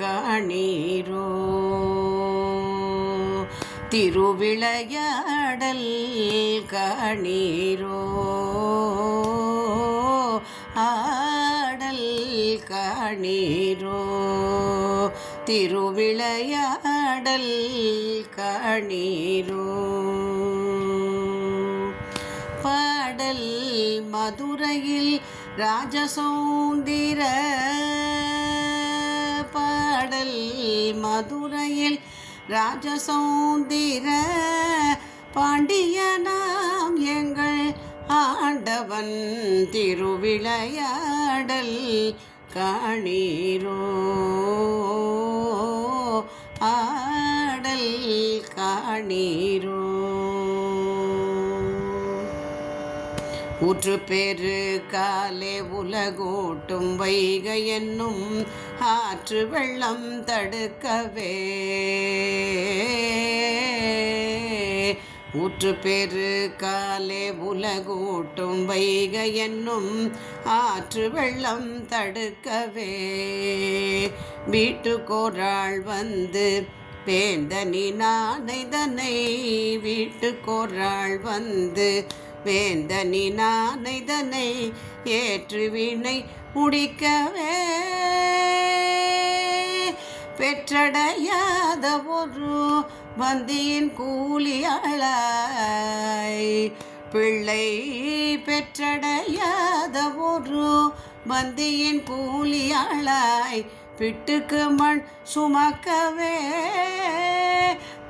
கணீரோ? திருவிளையாடல் கணீரோ? ஆடல் கணீரோ? திருவிளையாடல் கணீரோ? பாடல் மதுரையில் ராஜசௌந்திர கடல் மதுரையில் ராஜசௌந்திர பாண்டியனாம் எங்கள் ஆண்டவன் திருவிளையாடல் காணீரோ. ஆடல் காணீரோ. ஊற்று பெரு காலே உலகோட்டும் வைகை என்னும் ஆற்று வெள்ளம் தடுக்கவே. ஊற்று பெரு காலே உலகோட்டும் வைகை என்னும் ஆற்று வெள்ளம் தடுக்கவே. வீட்டுக்கோராள் வந்து பேந்தனி நானைதனை வீட்டுக்கோராள் வந்து வேந்தனி நானைதனை ஏற்று வினை முடிக்கவே. பெற்றடையாத ஒரு வந்தியின் கூலியாளாய் பிள்ளை பெற்றடையாத ஒரு வந்தியின் கூலியாளாய் பிட்டுக்கு மண் சுமக்கவே.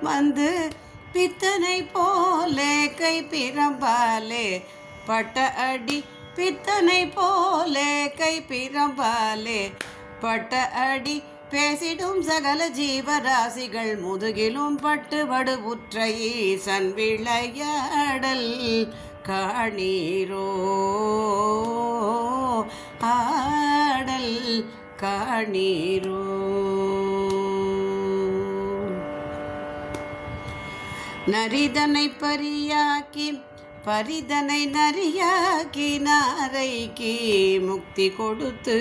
வந்து பித்தனை போலே கை பிரம்பாலே. பட்ட அடி பித்தனை போலே கை பிரம்பாலே. பட்ட அடி பேசிடும் சகல ஜீவராசிகள் முதுகிலும் பட்டு வடுபுற்ற ஈசன் விளையாடல் காணீரோ. ஆடல் காணீரோ. நரிதனை பரியாக்கி பரிதனை நரியாக்கி நாரைக்கு முக்தி கொடுத்து.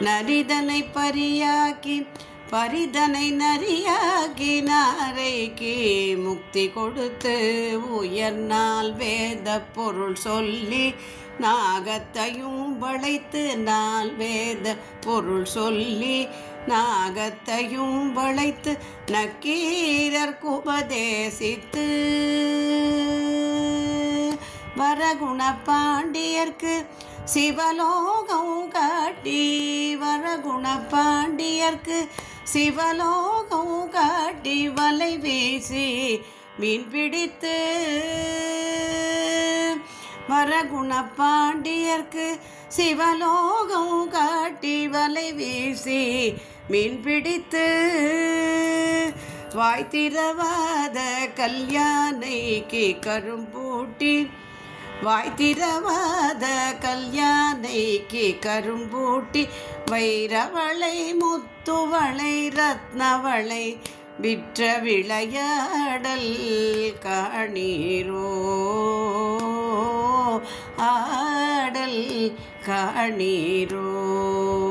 நரிதனை பரியாக்கி பரிதனை நரியாகி நாரைக்கு முக்தி கொடுத்து. உயர்நாள் வேத பொருள் சொல்லி நாகத்தையும் வளைத்து நாள் வேத பொருள் சொல்லி நாகத்தையும் வளைத்து நக்கீரர்க்கு உபதேசித்து வரகுண பாண்டியர்க்கு சிவலோகம் காட்டி வரகுண பாண்டியர்க்கு சிவலோகம் காட்டி வலை வீசி மீன் பிடித்து வரகுண பாண்டியர்க்கு சிவலோகம் காட்டி வலை வீசி மீன் பிடித்து வாய்த்திரவாத கல்யாணைக்கு கரும்பூட்டி வாய்த்திரவாத கல்யாணைக்கு கரும்பூட்டி வைரவளை முத்துவளை ரத்னவளை விற்ற விளையாடல் காணீரோ. ஆடல் காணீரோ.